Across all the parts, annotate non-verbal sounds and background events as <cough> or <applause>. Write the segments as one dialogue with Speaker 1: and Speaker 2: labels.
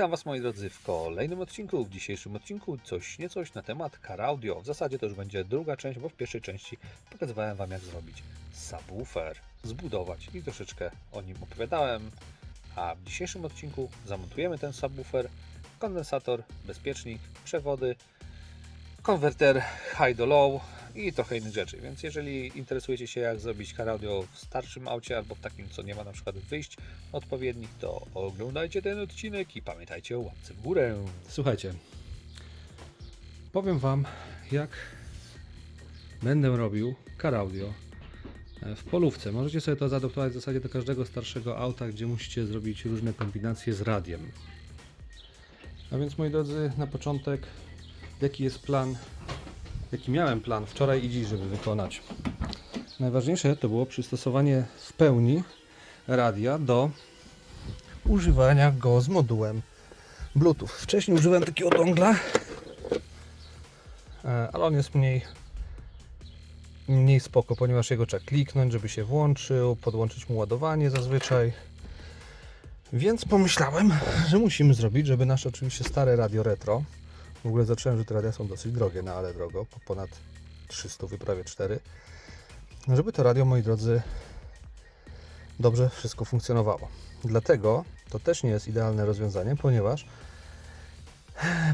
Speaker 1: Witam Was moi drodzy w kolejnym odcinku. W dzisiejszym odcinku coś niecoś na temat car audio. W zasadzie to już będzie druga część, bo w pierwszej części pokazywałem Wam jak zrobić subwoofer, zbudować i troszeczkę o nim opowiadałem. A w dzisiejszym odcinku zamontujemy ten subwoofer, kondensator, bezpiecznik, przewody, konwerter high do low i trochę innych rzeczy. Więc jeżeli interesujecie się jak zrobić car audio w starszym aucie albo w takim co nie ma na przykład wyjść odpowiednich, to oglądajcie ten odcinek i pamiętajcie o łapce w górę.
Speaker 2: Słuchajcie, powiem Wam, jak będę robił car audio e, w polówce. Możecie sobie to zaadoptować w zasadzie do każdego starszego auta, gdzie musicie zrobić różne kombinacje z radiem. A więc moi drodzy, na początek, jaki jest plan, jaki miałem plan wczoraj i dziś, żeby wykonać. Najważniejsze to było przystosowanie w pełni radia do używania go z modułem Bluetooth. Wcześniej używałem takiego dongla, e, ale on jest mniej, mniej spoko, ponieważ jego trzeba kliknąć, żeby się włączył, podłączyć mu ładowanie zazwyczaj. Więc pomyślałem, że musimy zrobić, żeby nasze oczywiście stare radio retro, w ogóle zacząłem, że te radia są dosyć drogie, no ale drogo, po ponad 300, prawie 4, żeby to radio, moi drodzy, dobrze wszystko funkcjonowało. Dlatego to też nie jest idealne rozwiązanie, ponieważ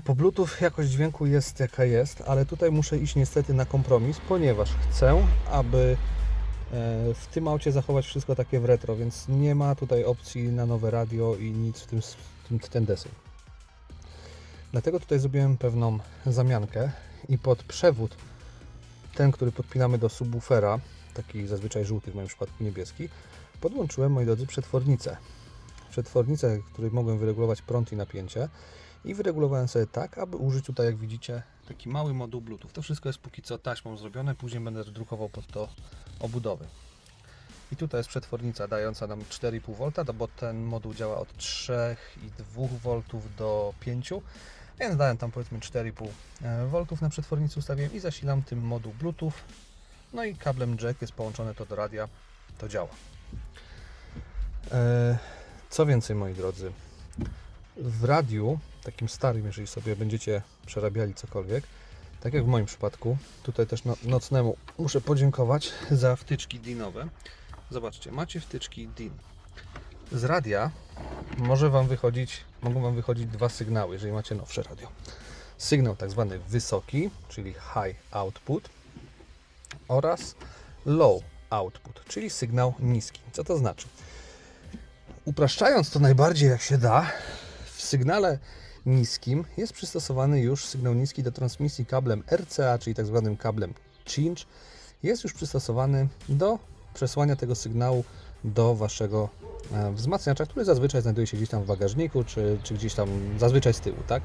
Speaker 2: po Bluetooth jakość dźwięku jest jaka jest, ale tutaj muszę iść niestety na kompromis, ponieważ chcę, aby e, w tym aucie zachować wszystko takie w retro, więc nie ma tutaj opcji na nowe radio i nic w tym, w tym, w ten deseń. Dlatego tutaj zrobiłem pewną zamiankę i pod przewód, ten, który podpinamy do subwoofera, taki zazwyczaj żółty, w moim przypadku niebieski, podłączyłem, moi drodzy, przetwornicę. Przetwornicę, której mogłem wyregulować prąd i napięcie i wyregulowałem sobie tak, aby użyć tutaj, jak widzicie, taki mały moduł Bluetooth. To wszystko jest póki co taśmą zrobione, później będę drukował pod to obudowy. I tutaj jest przetwornica dająca nam 4,5 V, no bo ten moduł działa od 3,2 V do 5 więc dałem tam powiedzmy 4,5 V na przetwornicy ustawiłem i zasilam tym moduł Bluetooth. No i kablem jack jest połączone to do radia, to działa. E, Co więcej, moi drodzy, w radiu, takim starym, jeżeli sobie będziecie przerabiali cokolwiek, tak jak w moim przypadku, tutaj też no, nocnemu muszę podziękować za wtyczki DIN-owe. Zobaczcie, macie wtyczki DIN. Z radia może Wam wychodzić, mogą Wam wychodzić dwa sygnały, jeżeli macie nowsze radio. Sygnał tak zwany wysoki, czyli high output oraz low output, czyli sygnał niski. Co to znaczy? Upraszczając to najbardziej jak się da, w sygnale niskim jest przystosowany już sygnał niski do transmisji kablem RCA, czyli tak zwanym kablem cinch. Jest już przystosowany do przesłania tego sygnału do Waszego e, wzmacniacza, który zazwyczaj znajduje się gdzieś tam w bagażniku, czy, czy gdzieś tam zazwyczaj z tyłu, tak?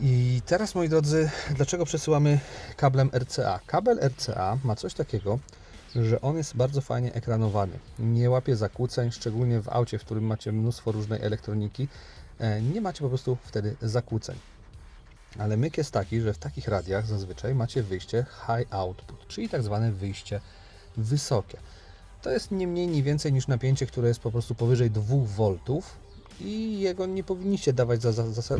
Speaker 2: I teraz, moi drodzy, dlaczego przesyłamy kablem RCA? Kabel RCA ma coś takiego, że on jest bardzo fajnie ekranowany. Nie łapie zakłóceń, szczególnie w aucie, w którym macie mnóstwo różnej elektroniki. e, Nie macie po prostu wtedy zakłóceń. Ale myk jest taki, że w takich radiach zazwyczaj macie wyjście high output, czyli tak zwane wyjście wysokie. To jest nie mniej, nie więcej niż napięcie, które jest po prostu powyżej 2 V i jego nie powinniście dawać za za, za, za!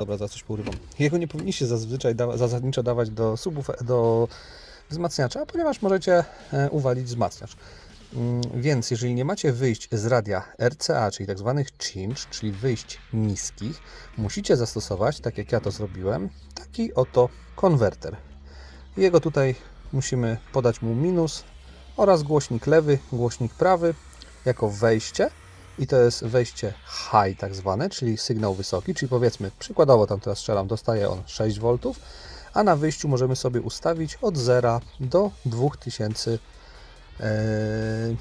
Speaker 2: Dobra, za coś porywam. Jego nie powinniście zazwyczaj dawa, zasadniczo dawać do subów, do wzmacniacza, ponieważ możecie e, uwalić wzmacniacz. Mm, Więc jeżeli nie macie wyjść z radia RCA, czyli tak zwanych cinch, czyli wyjść niskich, musicie zastosować, tak jak ja to zrobiłem, taki oto konwerter. Jego tutaj musimy podać mu minus oraz głośnik lewy, głośnik prawy jako wejście i to jest wejście high tak zwane, czyli sygnał wysoki, czyli powiedzmy przykładowo tam teraz strzelam, dostaje on 6 V, a na wyjściu możemy sobie ustawić od 0 do 2000 e,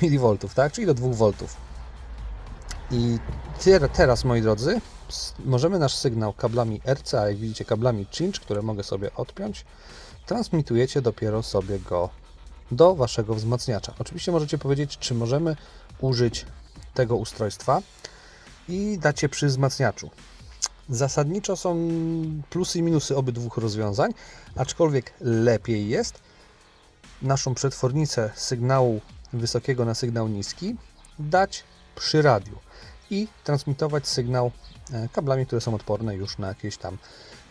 Speaker 2: mV, tak? czyli do 2 V. I te- teraz, moi drodzy, możemy nasz sygnał kablami RCA, jak widzicie, kablami cinch, które mogę sobie odpiąć, transmitujecie dopiero sobie go do waszego wzmacniacza. Oczywiście możecie powiedzieć, czy możemy użyć tego ustrojstwa i dacie przy wzmacniaczu. Zasadniczo są plusy i minusy obydwu rozwiązań, aczkolwiek lepiej jest, naszą przetwornicę sygnału wysokiego na sygnał niski dać przy radiu i transmitować sygnał e, kablami, które są odporne już na jakieś tam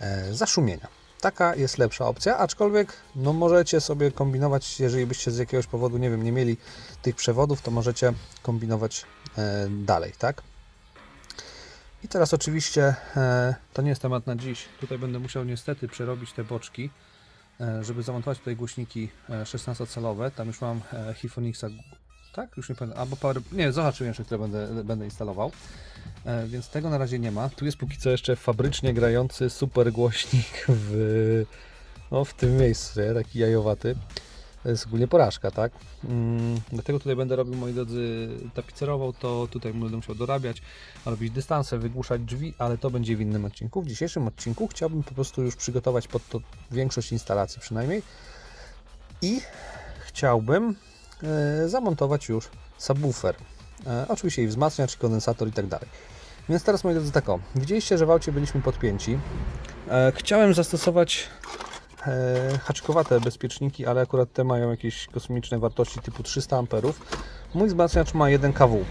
Speaker 2: e, zaszumienia. Taka jest lepsza opcja, aczkolwiek no możecie sobie kombinować, jeżeli byście z jakiegoś powodu, nie wiem, nie mieli tych przewodów, to możecie kombinować e, dalej, tak? I teraz oczywiście to nie jest temat na dziś. Tutaj będę musiał niestety przerobić te boczki, żeby zamontować tutaj głośniki e, 16-calowe. Tam już mam e, Hifonixa, tak? Już nie pamiętam. Albo Power... Nie, zobaczyłem jeszcze, które będę, będę instalował. E, więc tego na razie nie ma. Tu jest póki co jeszcze fabrycznie grający super głośnik w, no, w tym miejscu, taki jajowaty. To jest ogólnie porażka, tak? Mm, dlatego tutaj będę robił, moi drodzy, tapicerował to, tutaj będę musiał dorabiać, robić dystanse, wygłuszać drzwi, ale to będzie w innym odcinku. W dzisiejszym odcinku chciałbym po prostu już przygotować pod to większość instalacji przynajmniej i chciałbym e, zamontować już subwoofer. E, oczywiście i wzmacniacz, i kondensator i tak dalej. Więc teraz, moi drodzy, tak o. Widzieliście, że w aucie byliśmy podpięci. E, chciałem zastosować haczkowate bezpieczniki, ale akurat te mają jakieś kosmiczne wartości typu 300 amperów. Mój wzmacniacz ma 1 kW.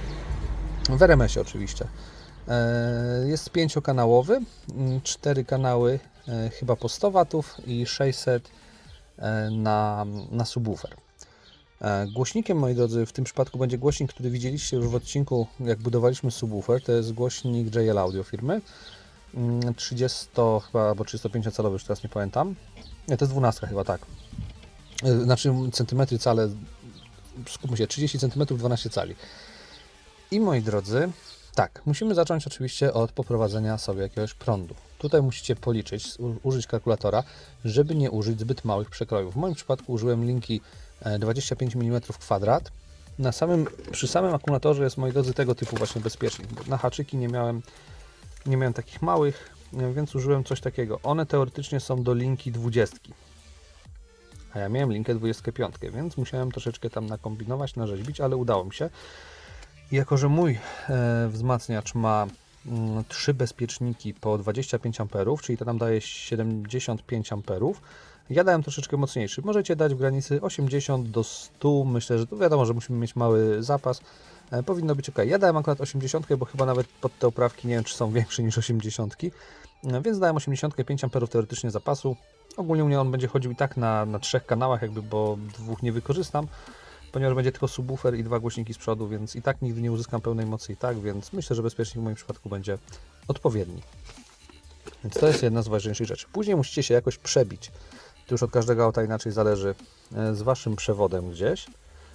Speaker 2: W RMS-ie oczywiście. E, Jest pięciokanałowy, 4 kanały e, chyba po 100 watów i 600 e, na, na subwoofer. E, Głośnikiem, moi drodzy, w tym przypadku będzie głośnik, który widzieliście już w odcinku, jak budowaliśmy subwoofer. To jest głośnik JL Audio firmy. Mm, 30 chyba albo 305 calowy, już teraz nie pamiętam. Nie, to jest 12 chyba, tak. E, Znaczy centymetry cale, skupmy się, 30 cm 12 cali. I moi drodzy, tak, musimy zacząć oczywiście od poprowadzenia sobie jakiegoś prądu. Tutaj musicie policzyć, użyć kalkulatora, żeby nie użyć zbyt małych przekrojów. W moim przypadku użyłem linki e, 25 mm kwadrat. Na samym, przy samym akumulatorze jest, moi drodzy, tego typu właśnie bezpiecznik. Na haczyki nie miałem, nie miałem takich małych, e, więc użyłem coś takiego. One teoretycznie są do linki 20. A ja miałem linkę 25, więc musiałem troszeczkę tam nakombinować, narzeźbić, ale udało mi się. I jako, że mój e, wzmacniacz ma mm, trzy bezpieczniki po 25 amperów, czyli to nam daje 75 amperów, ja dałem troszeczkę mocniejszy. Możecie dać w granicy 80 do 100. Myślę, że to wiadomo, że musimy mieć mały zapas. E, powinno być ok. Ja dałem akurat 80, bo chyba nawet pod te oprawki nie wiem, czy są większe niż 80. E, więc dałem 85 amperów teoretycznie zapasu. Ogólnie u mnie on będzie chodził i tak na, na trzech kanałach, jakby, bo dwóch nie wykorzystam ponieważ będzie tylko subwoofer i dwa głośniki z przodu, więc i tak nigdy nie uzyskam pełnej mocy i tak, więc myślę, że bezpiecznik w moim przypadku będzie odpowiedni. Więc to jest jedna z ważniejszych rzeczy. Później musicie się jakoś przebić. To już od każdego auta inaczej zależy e, z waszym przewodem gdzieś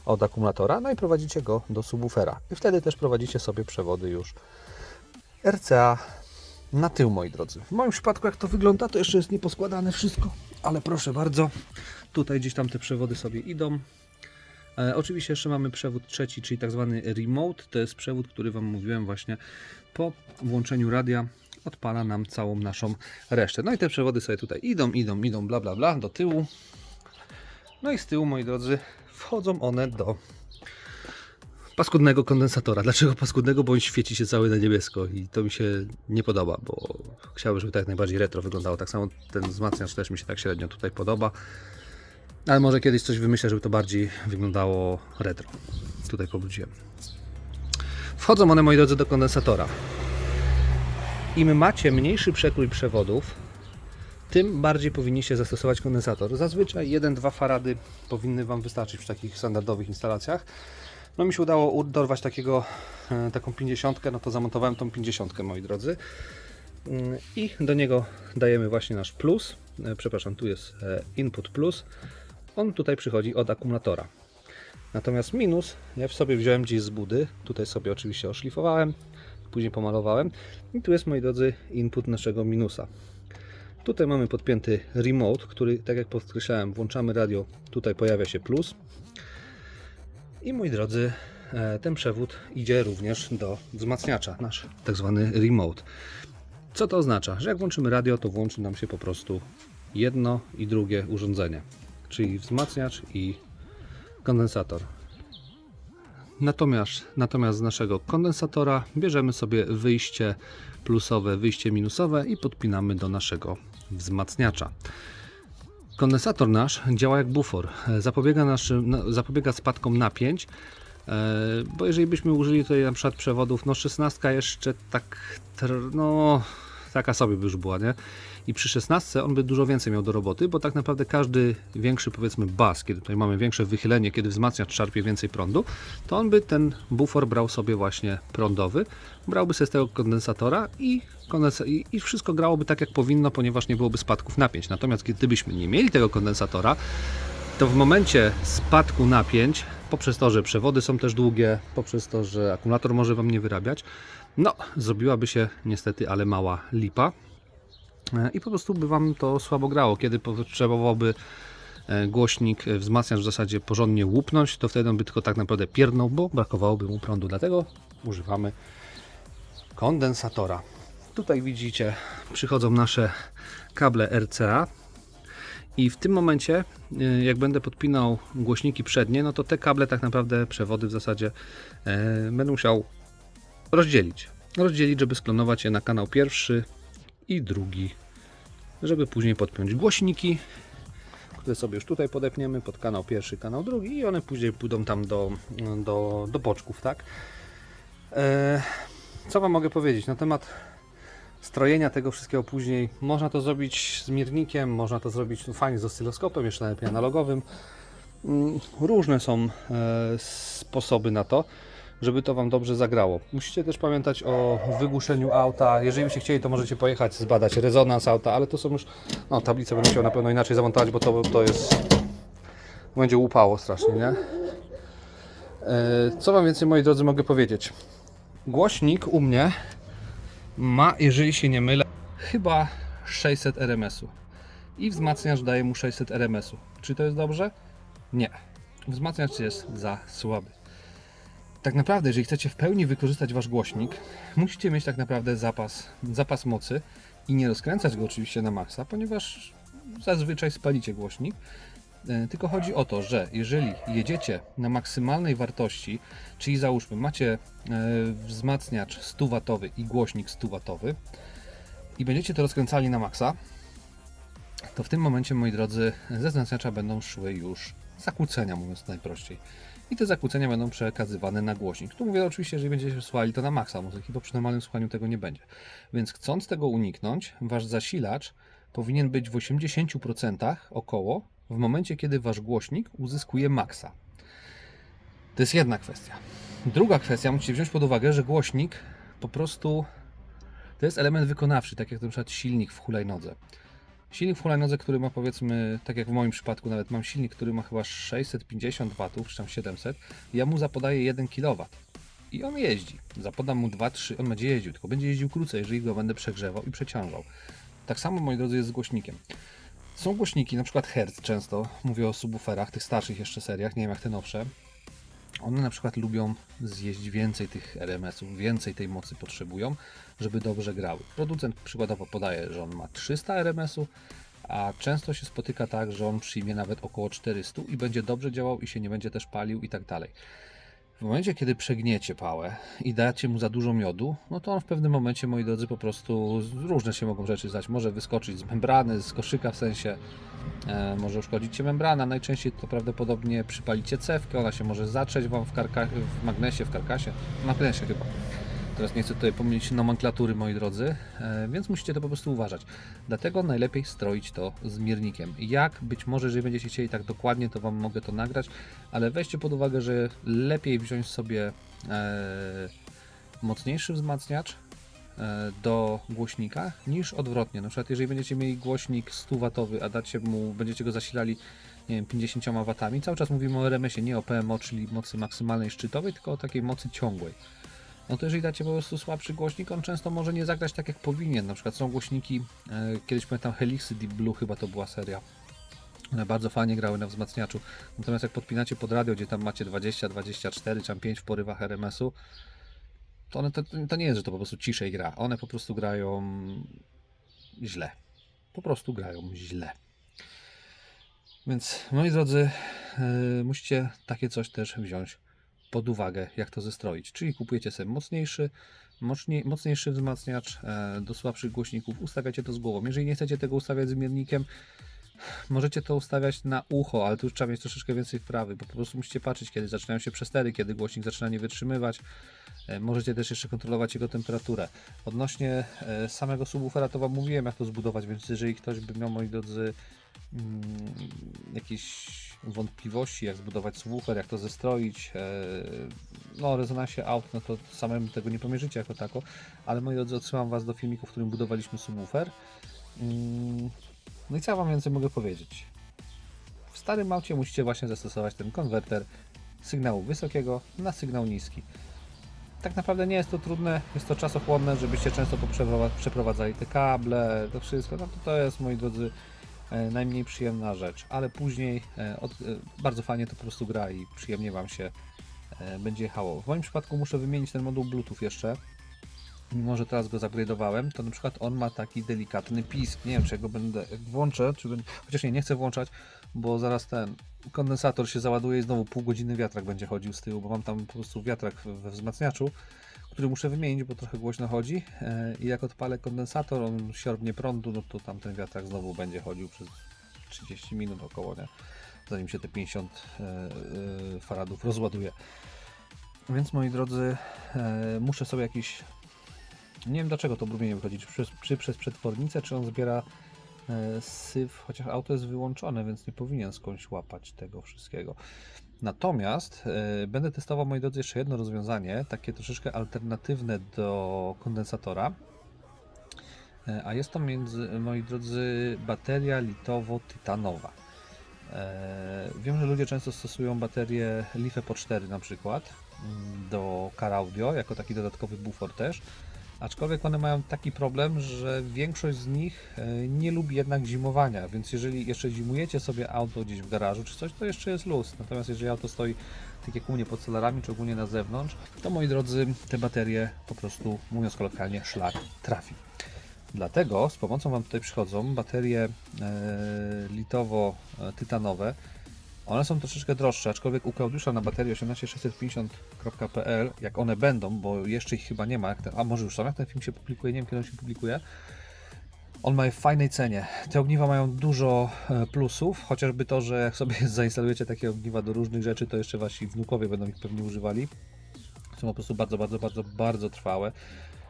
Speaker 2: od akumulatora, no i prowadzicie go do subwoofera. I wtedy też prowadzicie sobie przewody już RCA na tył, moi drodzy. W moim przypadku, jak to wygląda, to jeszcze jest nieposkładane wszystko, ale proszę bardzo, tutaj gdzieś tam te przewody sobie idą. E, oczywiście jeszcze mamy przewód trzeci, czyli tak zwany remote. To jest przewód, który Wam mówiłem właśnie po włączeniu radia odpala nam całą naszą resztę. No i te przewody sobie tutaj idą, idą, idą, bla bla bla do tyłu. No i z tyłu, moi drodzy, wchodzą one do paskudnego kondensatora. Dlaczego paskudnego? Bo on świeci się cały na niebiesko i to mi się nie podoba, bo chciałbym, żeby tak najbardziej retro wyglądało. Tak samo ten wzmacniacz też mi się tak średnio tutaj podoba. Ale może kiedyś coś wymyślę, żeby to bardziej wyglądało retro. Tutaj pobrudziłem. Wchodzą one, moi drodzy, do kondensatora. Im macie mniejszy przekrój przewodów, tym bardziej powinniście zastosować kondensator. Zazwyczaj 1-2 farady powinny Wam wystarczyć przy takich standardowych instalacjach. No mi się udało dorwać takiego, e, taką 50, no to zamontowałem tą 50, moi drodzy. Mm, I do niego dajemy właśnie nasz plus. E, Przepraszam, tu jest e, input plus. On tutaj przychodzi od akumulatora. Natomiast minus, ja w sobie wziąłem gdzieś z budy. Tutaj sobie oczywiście oszlifowałem, później pomalowałem. I tu jest, moi drodzy, input naszego minusa. Tutaj mamy podpięty remote, który, tak jak podkreślałem, włączamy radio, tutaj pojawia się plus. I moi drodzy, e, ten przewód idzie również do wzmacniacza, nasz tak zwany remote. Co to oznacza? Że jak włączymy radio, to włączy nam się po prostu jedno i drugie urządzenie, czyli wzmacniacz i kondensator. Natomiast, natomiast z naszego kondensatora bierzemy sobie wyjście plusowe, wyjście minusowe i podpinamy do naszego wzmacniacza. Kondensator nasz działa jak bufor. Zapobiega, naszym, na- zapobiega spadkom napięć. e, Bo jeżeli byśmy użyli tutaj na przykład przewodów, no 16 jeszcze tak, no taka sobie by już była, nie? I przy 16 on by dużo więcej miał do roboty, bo tak naprawdę każdy większy powiedzmy bas, kiedy tutaj mamy większe wychylenie, kiedy wzmacniacz czerpie więcej prądu, to on by ten bufor brał sobie właśnie prądowy, brałby sobie z tego kondensatora i, kondensa- i, i wszystko grałoby tak jak powinno, ponieważ nie byłoby spadków napięć. Natomiast gdybyśmy nie mieli tego kondensatora, to w momencie spadku napięć, poprzez to, że przewody są też długie, poprzez to, że akumulator może Wam nie wyrabiać, no, zrobiłaby się niestety, ale mała lipa. E, I po prostu by Wam to słabo grało. Kiedy potrzebowałby e, głośnik, e, wzmacniacz w zasadzie porządnie łupnąć, to wtedy on by tylko tak naprawdę pierdnął, bo brakowałoby mu prądu. Dlatego używamy kondensatora. Tutaj widzicie, przychodzą nasze kable RCA. I w tym momencie, y, jak będę podpinał głośniki przednie, no to te kable, tak naprawdę przewody w zasadzie e, będę musiał rozdzielić. Rozdzielić, żeby sklonować je na kanał pierwszy i drugi, żeby później podpiąć głośniki, które sobie już tutaj podepniemy pod kanał pierwszy, kanał drugi i one później pójdą tam do, do, do boczków, tak? E, co Wam mogę powiedzieć na temat strojenia tego wszystkiego później. Można to zrobić z mirnikiem, można to zrobić no, fajnie z oscyloskopem, jeszcze najlepiej analogowym. Mm, Różne są e, sposoby na to, żeby to Wam dobrze zagrało. Musicie też pamiętać o wygłuszeniu auta. Jeżeli byście chcieli, to możecie pojechać zbadać rezonans auta, ale to są już, no tablicę będę musiał na pewno inaczej zamontować, bo to, to jest, będzie łupało strasznie, nie? E, Co Wam więcej, moi drodzy, mogę powiedzieć? Głośnik u mnie ma, jeżeli się nie mylę, chyba 600 RMS-u. I wzmacniacz daje mu 600 RMS-u. Czy to jest dobrze? Nie. Wzmacniacz jest za słaby. Tak naprawdę, jeżeli chcecie w pełni wykorzystać wasz głośnik, musicie mieć tak naprawdę zapas, zapas mocy i nie rozkręcać go oczywiście na maksa, ponieważ zazwyczaj spalicie głośnik. E, Tylko chodzi o to, że jeżeli jedziecie na maksymalnej wartości, czyli załóżmy macie e, wzmacniacz 100W i głośnik 100W i będziecie to rozkręcali na maksa, to w tym momencie, moi drodzy, ze wzmacniacza będą szły już zakłócenia, mówiąc najprościej. I te zakłócenia będą przekazywane na głośnik. Tu mówię oczywiście, jeżeli będziecie słuchali to na maksa muzyki, bo przy normalnym słuchaniu tego nie będzie. Więc chcąc tego uniknąć, wasz zasilacz powinien być w 80% około w momencie, kiedy wasz głośnik uzyskuje maksa. To jest jedna kwestia. Druga kwestia, musicie wziąć pod uwagę, że głośnik po prostu to jest element wykonawczy, tak jak na przykład silnik w hulajnodze. Silnik w hulajnodze, który ma powiedzmy, tak jak w moim przypadku nawet mam silnik, który ma chyba 650 W, czy tam 700, ja mu zapodaję 1 kW i on jeździ. Zapodam mu 2-3, on będzie jeździł, tylko będzie jeździł krócej, jeżeli go będę przegrzewał i przeciążał. Tak samo, moi drodzy, jest z głośnikiem. Są głośniki, na przykład Hertz często, mówię o subwooferach, tych starszych jeszcze seriach, nie wiem jak te nowsze. One na przykład lubią zjeść więcej tych RMS-ów, więcej tej mocy potrzebują, żeby dobrze grały. Producent przykładowo podaje, że on ma 300 RMS-ów, a często się spotyka tak, że on przyjmie nawet około 400 i będzie dobrze działał i się nie będzie też palił i tak dalej. W momencie, kiedy przegniecie pałę i dacie mu za dużo miodu, no to on w pewnym momencie, moi drodzy, po prostu różne się mogą rzeczy zdać. Może wyskoczyć z membrany, z koszyka w sensie, może uszkodzić się membrana. Najczęściej to prawdopodobnie przypalicie cewkę, ona się może zatrzeć Wam w, karka- w magnesie, w karkasie, w magnesie chyba. Teraz nie chcę tutaj pomylić nomenklatury, moi drodzy, e, więc musicie to po prostu uważać. Dlatego najlepiej stroić to z miernikiem. Jak być może, jeżeli będziecie chcieli tak dokładnie, to Wam mogę to nagrać, ale weźcie pod uwagę, że lepiej wziąć sobie e, mocniejszy wzmacniacz e, do głośnika niż odwrotnie. Na przykład jeżeli będziecie mieli głośnik 100W, a dacie mu, będziecie go zasilali nie wiem, 50 W, cały czas mówimy o RMS-ie, nie o PMO, czyli mocy maksymalnej szczytowej, tylko o takiej mocy ciągłej no to jeżeli dacie po prostu słabszy głośnik, on często może nie zagrać tak jak powinien. Na przykład są głośniki, e, kiedyś pamiętam Helixy Deep Blue chyba to była seria. One bardzo fajnie grały na wzmacniaczu. Natomiast jak podpinacie pod radio, gdzie tam macie 20, 24 czy tam 5 w porywach RMS-u, to, one, to, to nie jest, że to po prostu ciszej gra. One po prostu grają źle. Po prostu grają źle. Więc moi drodzy, e, musicie takie coś też wziąć pod uwagę, jak to zestroić. Czyli kupujecie sobie mocniejszy, mocniej, mocniejszy wzmacniacz e, do słabszych głośników, ustawiacie to z głową. Jeżeli nie chcecie tego ustawiać z miernikiem,
Speaker 1: możecie to ustawiać na ucho, ale tu już trzeba mieć troszeczkę więcej wprawy, bo po prostu musicie patrzeć, kiedy zaczynają się przestery, kiedy głośnik zaczyna nie wytrzymywać. E, Możecie też jeszcze kontrolować jego temperaturę. Odnośnie e, samego subwoofera to Wam mówiłem, jak to zbudować, więc jeżeli ktoś by miał, moi drodzy, mm, jakieś wątpliwości, jak zbudować subwoofer, jak to zestroić, e, no rezonansie aut, no to samemu tego nie pomierzycie jako tako, ale moi drodzy, odsyłam Was do filmiku, w którym budowaliśmy subwoofer. Mm, No i co Wam więcej mogę powiedzieć? W starym aucie musicie właśnie zastosować ten konwerter sygnału wysokiego na sygnał niski. Tak naprawdę nie jest to trudne, jest to czasochłonne, żebyście często przeprowadzali te kable, to wszystko, no to to jest, moi drodzy, e, najmniej przyjemna rzecz, ale później e, od, e, bardzo fajnie to po prostu gra i przyjemnie Wam się będzie jechało. W moim przypadku muszę wymienić ten moduł Bluetooth jeszcze, mimo że teraz go zupgrade'owałem, to na przykład on ma taki delikatny pisk. Nie wiem, czy ja go będę jak włączę, czy będę... chociaż nie, nie chcę włączać, bo zaraz ten kondensator się załaduje i znowu pół godziny wiatrak będzie chodził z tyłu, bo mam tam po prostu wiatrak we wzmacniaczu, który muszę wymienić, bo trochę głośno chodzi. E, I jak odpalę kondensator, on siorbnie prądu, no to tam ten wiatrak znowu będzie chodził przez 30 minut około, nie? Zanim się te 50 e, e, faradów rozładuje. Więc moi drodzy, muszę sobie jakiś nie wiem dlaczego to brumienie wychodzi, czy przez, czy przez przetwornicę, czy on zbiera e, syf, chociaż auto jest wyłączone, więc nie powinien skądś łapać tego wszystkiego. Natomiast e, będę testował, moi drodzy, jeszcze jedno rozwiązanie, takie troszeczkę alternatywne do kondensatora. E, a jest to, między, moi drodzy, bateria litowo-tytanowa. E, wiem, że ludzie często stosują baterie LiFe po 4 na przykład mm, do car audio, jako taki dodatkowy bufor też. Aczkolwiek one mają taki problem, że większość z nich e, nie lubi jednak zimowania, więc jeżeli jeszcze zimujecie sobie auto gdzieś w garażu czy coś, to jeszcze jest luz. Natomiast jeżeli auto stoi tak jak u mnie pod solarami, czy ogólnie na zewnątrz, to moi drodzy, te baterie po prostu, mówiąc kolokwialnie, szlak trafi. Dlatego z pomocą Wam tutaj przychodzą baterie e, litowo-tytanowe. One są troszeczkę droższe, aczkolwiek u Klaudiusza na baterii 18650.pl, jak one będą, bo jeszcze ich chyba nie ma, ten, a może już są, jak ten film się publikuje, nie wiem kiedy on się publikuje, on ma je w fajnej cenie. Te ogniwa mają dużo e, plusów, chociażby to, że jak sobie <laughs> zainstalujecie takie ogniwa do różnych rzeczy, to jeszcze wasi wnukowie będą ich pewnie używali. Są po prostu bardzo, bardzo, bardzo, bardzo trwałe.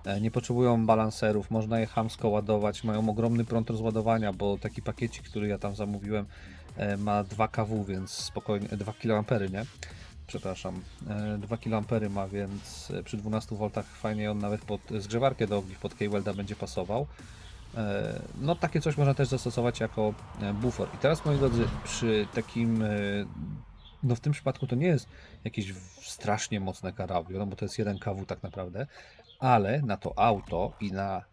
Speaker 1: E, Nie potrzebują balanserów, można je chamsko ładować, mają ogromny prąd rozładowania, bo taki pakiecik, który ja tam zamówiłem, ma 2 kW, więc spokojnie, 2 kA, nie? Przepraszam, e, 2 kA ma, więc e, przy 12 V fajnie on nawet pod zgrzewarkę do ogniw pod K-Welda będzie pasował. E, No takie coś można też zastosować jako e, bufor. I teraz moi drodzy, przy takim, e, no w tym przypadku to nie jest jakieś strasznie mocne karabio, no bo to jest 1 kW tak naprawdę, ale na to auto i na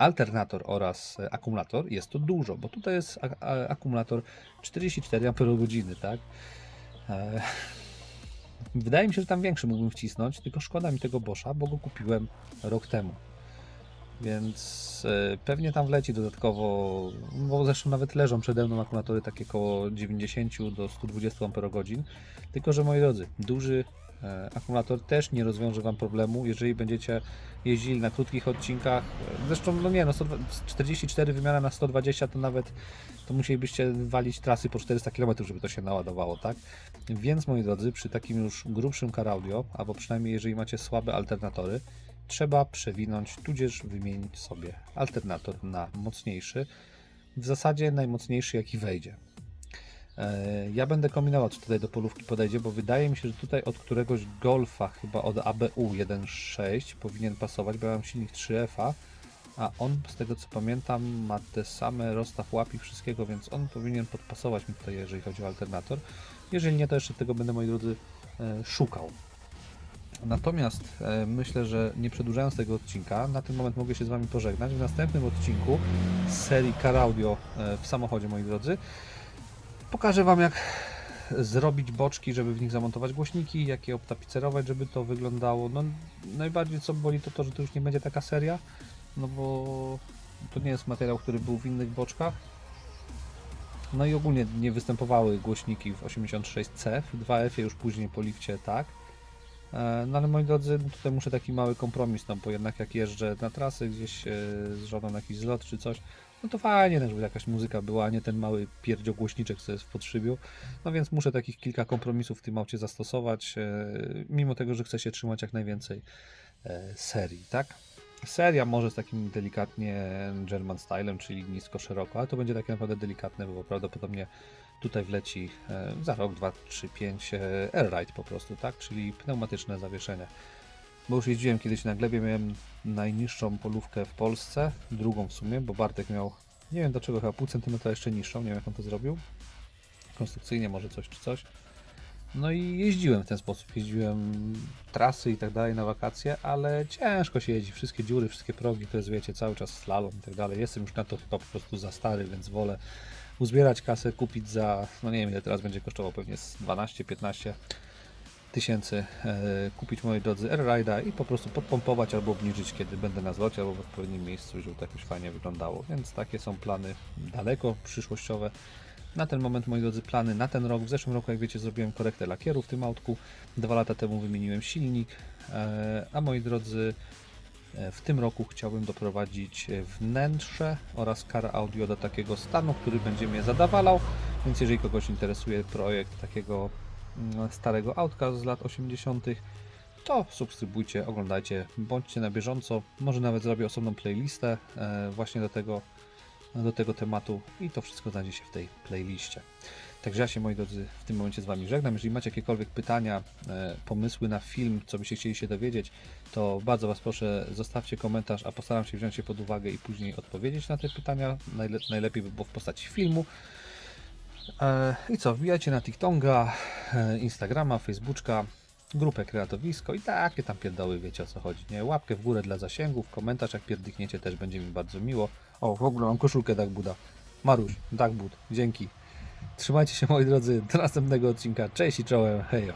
Speaker 1: alternator oraz e, akumulator jest to dużo, bo tutaj jest akumulator 44 Ah, tak? E, <laughs> Wydaje mi się, że tam większy mógłbym wcisnąć, tylko szkoda mi tego Boscha, bo go kupiłem rok temu. Więc e, pewnie tam wleci dodatkowo, bo zresztą nawet leżą przede mną akumulatory takie około 90 do 120 Ah. Tylko, że moi drodzy, duży akumulator też nie rozwiąże Wam problemu, jeżeli będziecie jeździli na krótkich odcinkach. Zresztą, no nie, no 120 44 wymiana na 120 to nawet to musielibyście walić trasy po 400 km, żeby to się naładowało, tak? Więc moi drodzy, przy takim już grubszym car audio, albo przynajmniej jeżeli macie słabe alternatory, trzeba przewinąć, tudzież wymienić sobie alternator na mocniejszy. W zasadzie najmocniejszy jaki wejdzie. E, Ja będę kombinował, czy tutaj do polówki podejdzie, bo wydaje mi się, że tutaj od któregoś Golfa, chyba od ABU 1.6 powinien pasować, bo ja mam silnik 3FA, a on z tego co pamiętam ma te same rozstaw łap i wszystkiego, więc on powinien podpasować mi tutaj, jeżeli chodzi o alternator. Jeżeli nie, to jeszcze tego będę, moi drodzy, e, szukał. Natomiast e, myślę, że nie przedłużając tego odcinka, na ten moment mogę się z Wami pożegnać. W następnym odcinku serii Car Audio w samochodzie, moi drodzy, pokażę Wam jak zrobić boczki, żeby w nich zamontować głośniki, jak je obtapicerować, żeby to wyglądało. No, najbardziej co boli to to, że to już nie będzie taka seria, no bo to nie jest materiał, który był w innych boczkach. No i ogólnie nie występowały głośniki w 86C, w 2F już później po lifcie tak. E, No ale moi drodzy, no tutaj muszę taki mały kompromis, no bo jednak jak jeżdżę na trasy gdzieś e, z żoną na jakiś zlot czy coś, no to fajnie, żeby jakaś muzyka była, a nie ten mały pierdziogłośniczek, co jest w podszybiu. No więc muszę takich kilka kompromisów w tym aucie zastosować, e, mimo tego, że chcę się trzymać jak najwięcej e, serii, tak? Seria może z takim delikatnie German stylem, czyli nisko, szeroko, ale to będzie takie naprawdę delikatne, bo prawdopodobnie tutaj wleci e, za rok, 2, 3, 5 e, Air-Ride po prostu, tak? Czyli pneumatyczne zawieszenie. Bo już jeździłem kiedyś na glebie, miałem najniższą polówkę w Polsce, drugą w sumie, bo Bartek miał, nie wiem dlaczego, chyba pół centymetra jeszcze niższą, nie wiem jak on to zrobił. Konstrukcyjnie może coś czy coś. No i jeździłem w ten sposób, jeździłem trasy i tak dalej na wakacje, ale ciężko się jeździ, wszystkie dziury, wszystkie progi, to jest wiecie, cały czas slalom i tak dalej. Jestem już na to chyba po prostu za stary, więc wolę uzbierać kasę, kupić za, no nie wiem ile teraz będzie kosztowało, pewnie z 12-15 tysięcy, e, kupić moi drodzy Airride'a i po prostu podpompować albo obniżyć, kiedy będę na zlocie albo w odpowiednim miejscu, żeby to jakoś fajnie wyglądało. Więc takie są plany daleko przyszłościowe. Na ten moment, moi drodzy, plany na ten rok. W zeszłym roku, jak wiecie, zrobiłem korektę lakieru w tym autku. Dwa lata temu wymieniłem silnik. E, A moi drodzy, e, w tym roku chciałbym doprowadzić wnętrze oraz car audio do takiego stanu, który będzie mnie zadawalał. Więc jeżeli kogoś interesuje projekt takiego starego autka z lat 80., to subskrybujcie, oglądajcie, bądźcie na bieżąco. Może nawet zrobię osobną playlistę e, właśnie do tego, do tego tematu i to wszystko znajdzie się w tej playliście. Także ja się, moi drodzy, w tym momencie z Wami żegnam. Jeżeli macie jakiekolwiek pytania, e, pomysły na film, co byście chcieli się dowiedzieć, to bardzo Was proszę, zostawcie komentarz, a postaram się wziąć je pod uwagę i później odpowiedzieć na te pytania. Najle najlepiej by było w postaci filmu. E, I co, wbijajcie na TikTonga, e, Instagrama, Facebooka, grupę Kreatowisko i takie tam pierdoły, wiecie o co chodzi, nie? Łapkę w górę dla zasięgów, komentarz jak pierdykniecie też będzie mi bardzo miło. O, w ogóle mam koszulkę Dagbuda. Maruś, Dagbud, dzięki. Trzymajcie się moi drodzy, do następnego odcinka. Cześć i czołem, hejo.